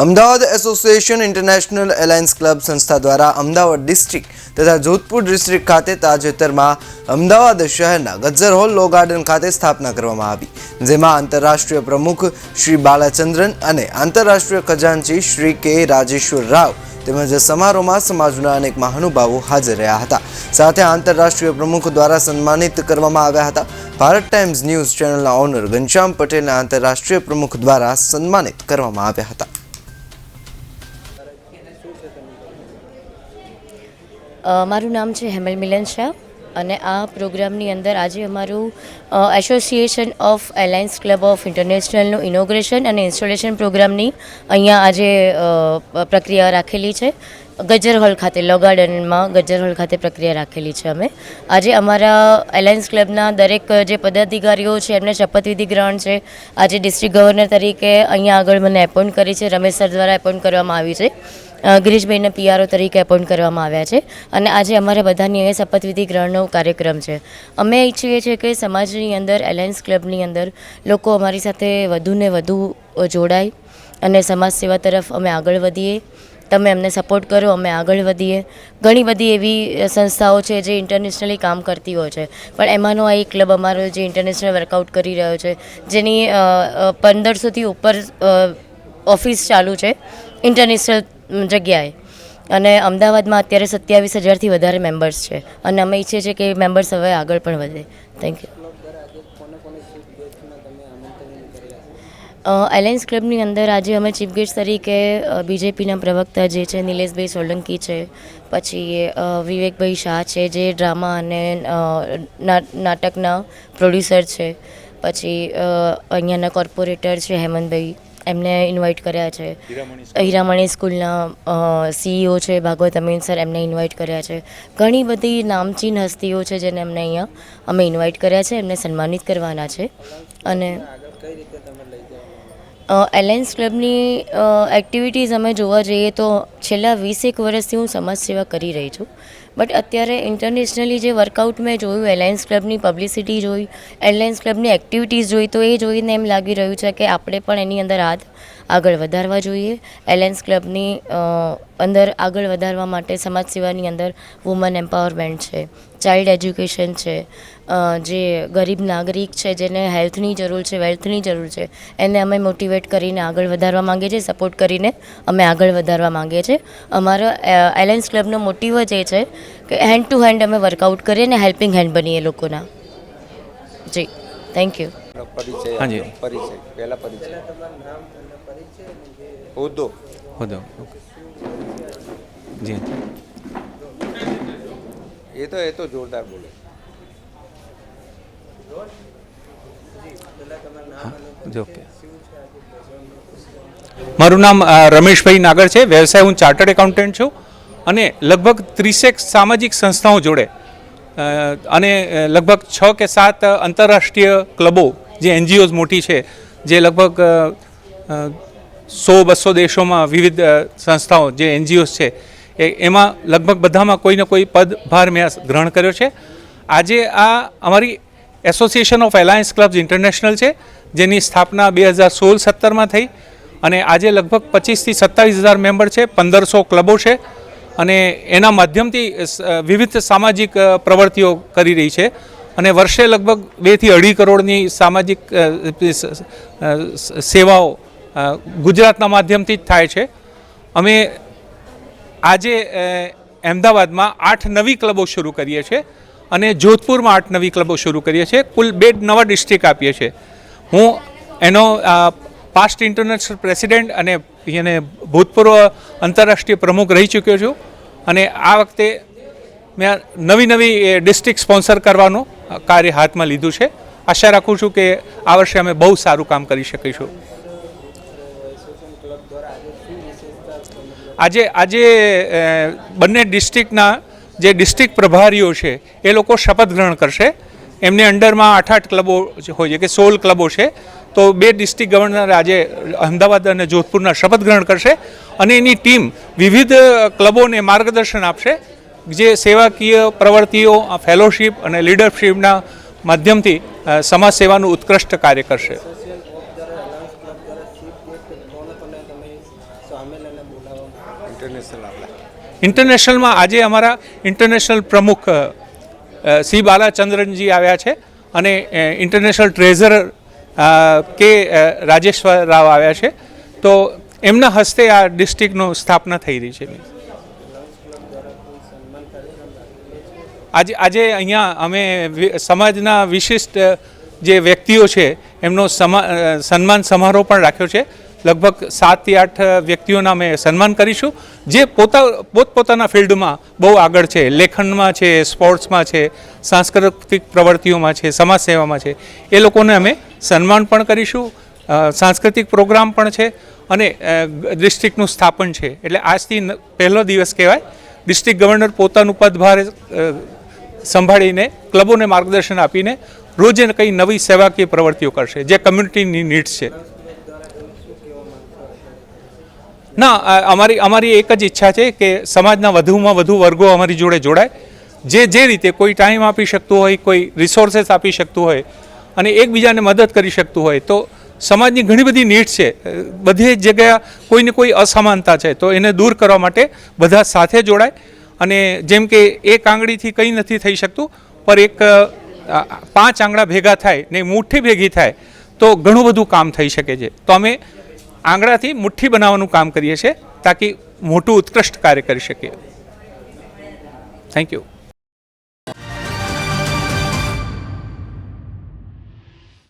Ahmedabad association international alliance club સંસ્થા દ્વારા Ahmedabad district તથા જોધપુર ડિસ્ટ્રિક્ટ ખાતે તાજેતરમાં અમદાવાદ શહેરના ગજ્જર હોલ લો ગાર્ડન ખાતે સ્થાપના કરવામાં આવી જેમાં આંતરરાષ્ટ્રીય પ્રમુખ શ્રી બાલાચંદ્રન અને આંતરરાષ્ટ્રીય ખજાનચી શ્રી કે રાજેશ્વર રાવ તેમજ સમારોહમાં સમાજના અનેક મહાનુભાવો હાજર રહ્યા હતા. સાથે આંતરરાષ્ટ્રીય પ્રમુખ દ્વારા સન્માનિત કરવામાં આવ્યા હતા. ભારત ટાઈમ્સ ન્યૂઝ ચેનલના ઓનર ઘનશ્યામ પટેલને આંતરરાષ્ટ્રીય પ્રમુખ દ્વારા સન્માનિત કરવામાં આવ્યા હતા. મારું નામ છે હેમલ મિલન શાહ અને આ પ્રોગ્રામની અંદર આજે અમારું association of alliance club of ઇન્ટરનેશનલનું inauguration અને ઇન્સ્ટોલેશન પ્રોગ્રામની અહીંયા આજે પ્રક્રિયા રાખેલી છે. ગજ્જર હોલ ખાતે લો ગાર્ડનમાં ગજ્જર હોલ ખાતે પ્રક્રિયા રાખેલી છે અમે. આજે અમારા એલાયન્સ ક્લબના દરેક જે પદાધિકારીઓ છે, એમને શપથવિધિ ગ્રહણ છે. આજે ડિસ્ટ્રિક્ટ ગવર્નર તરીકે અહીંયા આગળ મને એપોઇન્ટ કરી છે. રમેશ સર દ્વારા એપોઇન્ટ કરવામાં આવી છે. ગિરીશભાઈને પીઆરઓ તરીકે એપોઇન્ટ કરવામાં આવ્યા છે અને આજે અમારે બધાની અહીંયા શપથવિધિ ગ્રહણનો કાર્યક્રમ છે. અમે ઈચ્છીએ છીએ કે સમાજની અંદર, એલાયન્સ ક્લબની અંદર લોકો અમારી સાથે વધુને વધુ જોડાય અને સમાજ સેવા તરફ અમે આગળ વધીએ. તમે અમને સપોર્ટ કરો, અમે આગળ વધીએ. ઘણી બધી એવી સંસ્થાઓ છે જે ઇન્ટરનેશનલી કામ કરતી હોય છે. પણ એમાંનો આ એક ક્લબ અમારો જે ઇન્ટરનેશનલ વર્કઆઉટ કરી રહ્યો છે, જેની પંદરસોથી ઉપર ઓફિસ ચાલુ છે. ઇન્ટરનેશનલ જગ્યાએ. અને અમદાવાદમાં અત્યારે સત્યાવીસ હજારથી વધારે મેમ્બર્સ છે. અને અમે ઈચ્છીએ છીએ કે મેમ્બર્સ હવે આગળ પણ વધે. થેન્ક યુ એલાયન્સ ક્લબની અંદર આજે અમે ચીફ ગેસ્ટ તરીકે બીજેપીના પ્રવક્તા જે છે, નિલેશભાઈ સોલંકી છે. પછી વિવેકભાઈ શાહ છે, જે ડ્રામા અને નાટકના પ્રોડ્યુસર છે. પછી અહીંયાના કોર્પોરેટર છે, હેમંતભાઈ એમને ઇન્વાઇટ કર્યા છે. હીરામણી સ્કૂલના સીઈઓ છે ભાગવત અમીન સર એમને ઇન્વાઇટ કર્યા છે. ઘણી બધી નામચીન હસ્તીઓ છે જેને અમને અહીંયા અમે ઇન્વાઇટ કર્યા છે એમને સન્માનિત કરવાના છે. અને એલાયન્સ ક્લબની એક્ટિવિટીઝ અમે જોવા જઈએ તો છેલ્લા વીસેક વર્ષથી હું સમાજ સેવા કરી રહી છું. બટ અત્યારે ઇન્ટરનેશનલી જે વર્કઆઉટ મેં જોયું એલાયન્સ ક્લબની પબ્લિસિટી જોઈ એલાયન્સ ક્લબની એક્ટિવિટીઝ જોઈ, તો એ જોઈને એમ લાગી રહ્યું છે કે આપણે પણ એની અંદર હાથ આગળ વધારવા જોઈએ. એલાયન્સ ક્લબની અંદર આગળ વધારવા માટે સમાજ સેવાની અંદર વુમન એમ્પાવરમેન્ટ છે. ચાઇલ્ડ એજ્યુકેશન છે જે ગરીબ નાગરિક છે જેને હેલ્થની જરૂર છે વેલ્થની જરૂર છે એને અમે મોટિવેટ કરીને આગળ વધારવા માંગીએ છીએ સપોર્ટ કરીને અમે આગળ વધારવા માંગીએ છીએ અમારો એલાયન્સ ક્લબનો મોટિવ જ એ છે કે હેન્ડ ટુ હેન્ડ અમે વર્કઆઉટ કરીએ અને હેલ્પિંગ હેન્ડ બનીએ લોકોના. જી થેન્ક યુ પરિચય હાજી. પરિચય પહેલા પરિચય. હોદ્દો. હોદ્દો જી. એ તો એ તો જોરદાર બોલે. મારું નામ રમેશભાઈ નાગર છે. વ્યવસાય હું ચાર્ટર્ડ એકાઉન્ટન્ટ છું અને લગભગ ત્રીસેક સામાજિક સંસ્થાઓ જોડે અને લગભગ છ કે સાત આંતરરાષ્ટ્રીય ક્લબો જે એનજીઓઝ મોટી છે જે લગભગ સો બસો દેશોમાં વિવિધ સંસ્થાઓ જે એનજીઓઝ છે એ એમાં લગભગ બધામાં કોઈને કોઈ પદભાર મેં ગ્રહણ કર્યો છે. આજે આ અમારી association of alliance clubs international છે, જેની સ્થાપના બે હજાર સોળ સત્તરમાં થઈ અને આજે લગભગ પચીસથી સત્તાવીસ હજાર મેમ્બર છે, પંદરસો ક્લબો છે અને એના માધ્યમથી વિવિધ સામાજિક પ્રવૃત્તિઓ કરી રહી છે અને વર્ષે લગભગ બેથી અઢી કરોડની સામાજિક સેવાઓ ગુજરાતના માધ્યમથી જ થાય છે. અમે આજે અમદાવાદમાં આઠ નવી ક્લબો શરૂ કરીએ છીએ અને જોધપુરમાં આઠ નવી ક્લબો શરૂ કરીએ છીએ. કુલ બે નવા ડિસ્ટ્રિક્ટ આપીએ છીએ. હું એનો પાસ્ટ ઇન્ટરનેશનલ પ્રેસિડેન્ટ અને એને ભૂતપૂર્વ આંતરરાષ્ટ્રીય પ્રમુખ રહી ચૂક્યો છું. અને આ વખતે મેં નવી નવી ડિસ્ટ્રિક્ટ સ્પોન્સર કરવાનું કાર્ય હાથમાં લીધું છે. આશા રાખું છું કે આ વર્ષે અમે બહુ સારું કામ કરી શકીશું. આજે આજે બંને ડિસ્ટ્રિક્ટના જે ડિસ્ટ્રિક્ટ પ્રભારીઓ છે, એ લોકો શપથ ગ્રહણ કરશે. એમની અંડરમાં આઠ આઠ ક્લબો હોય છે કે સોળ ક્લબો છે. તો બે ડિસ્ટ્રિક્ટ ગવર્નર આજે અમદાવાદ અને જોધપુરના શપથ ગ્રહણ કરશે અને એની ટીમ વિવિધ ક્લબોને માર્ગદર્શન આપશે. જે સેવાકીય પ્રવૃત્તિઓ, ફેલોશિપ અને લીડરશિપના માધ્યમથી સમાજ સેવાનું ઉત્કૃષ્ટ કાર્ય કરશે. ઇન્ટરનેશનલ ઇન્ટરનેશનલમાં આજે અમારા ઇન્ટરનેશનલ પ્રમુખ સી બાલાચંદ્રનજી આવ્યા છે અને ઇન્ટરનેશનલ ટ્રેઝર કે રાજેશ્વર રાવ આવ્યા છે. તો એમના હસ્તે આ ડિસ્ટ્રિક્ટનું સ્થાપના થઈ રહી છે. આજે આજે અહીંયા અમે સમાજના વિશિષ્ટ જે વ્યક્તિઓ છે એમનો સમા સન્માન સમારોહ પણ રાખ્યો છે. લગભગ સાતથી આઠ વ્યક્તિઓના અમે સન્માન કરીશું. જે પોતા પોતપોતાના ફિલ્ડમાં બહુ આગળ છે. લેખનમાં છે, સ્પોર્ટ્સમાં છે, સાંસ્કૃતિક પ્રવૃત્તિઓમાં છે સમાજ સેવામાં છે. એ લોકોને અમે સન્માન પણ કરીશું. સાંસ્કૃતિક પ્રોગ્રામ પણ છે અને ડિસ્ટ્રિક્ટનું સ્થાપન છે. એટલે આજથી પહેલો દિવસ કહેવાય. ડિસ્ટ્રિક્ટ ગવર્નર પોતાનું પદભાર સંભાળીને, ક્લબોને માર્ગદર્શન આપીને રોજે કંઈ નવી સેવાકીય પ્રવૃત્તિઓ કરશે, જે કમ્યુનિટીની નીડ્સ છે. ના અમારી અમારી એક જ ઈચ્છા છે કે સમાજના વધુમાં વધુ વર્ગો અમારી જોડે જોડાય. જે જે રીતે કોઈ ટાઈમ આપી શકતું હોય, કોઈ રિસોર્સેસ આપી શકતું હોય અને એકબીજાને મદદ કરી શકતું હોય, તો સમાજની ઘણી બધી નીડ્સ છે. બધી જગ્યા કોઈને કોઈ અસમાનતા છે, તો એને દૂર કરવા માટે બધા સાથે જોડાય. અને જેમ કે એક આંગળીથી કંઈ નથી થઈ શકતું, પર એક પાંચ આંગળા ભેગા થાય ને મુઠ્ઠી ભેગી થાય, તો ઘણું બધું કામ થઈ શકે છે. તો અમે આંગળાથી મુઠ્ઠી બનાવવાનું કામ કરીએ છીએ તાકી મોટું ઉત્કૃષ્ટ કાર્ય કરી શકીએ. Thank you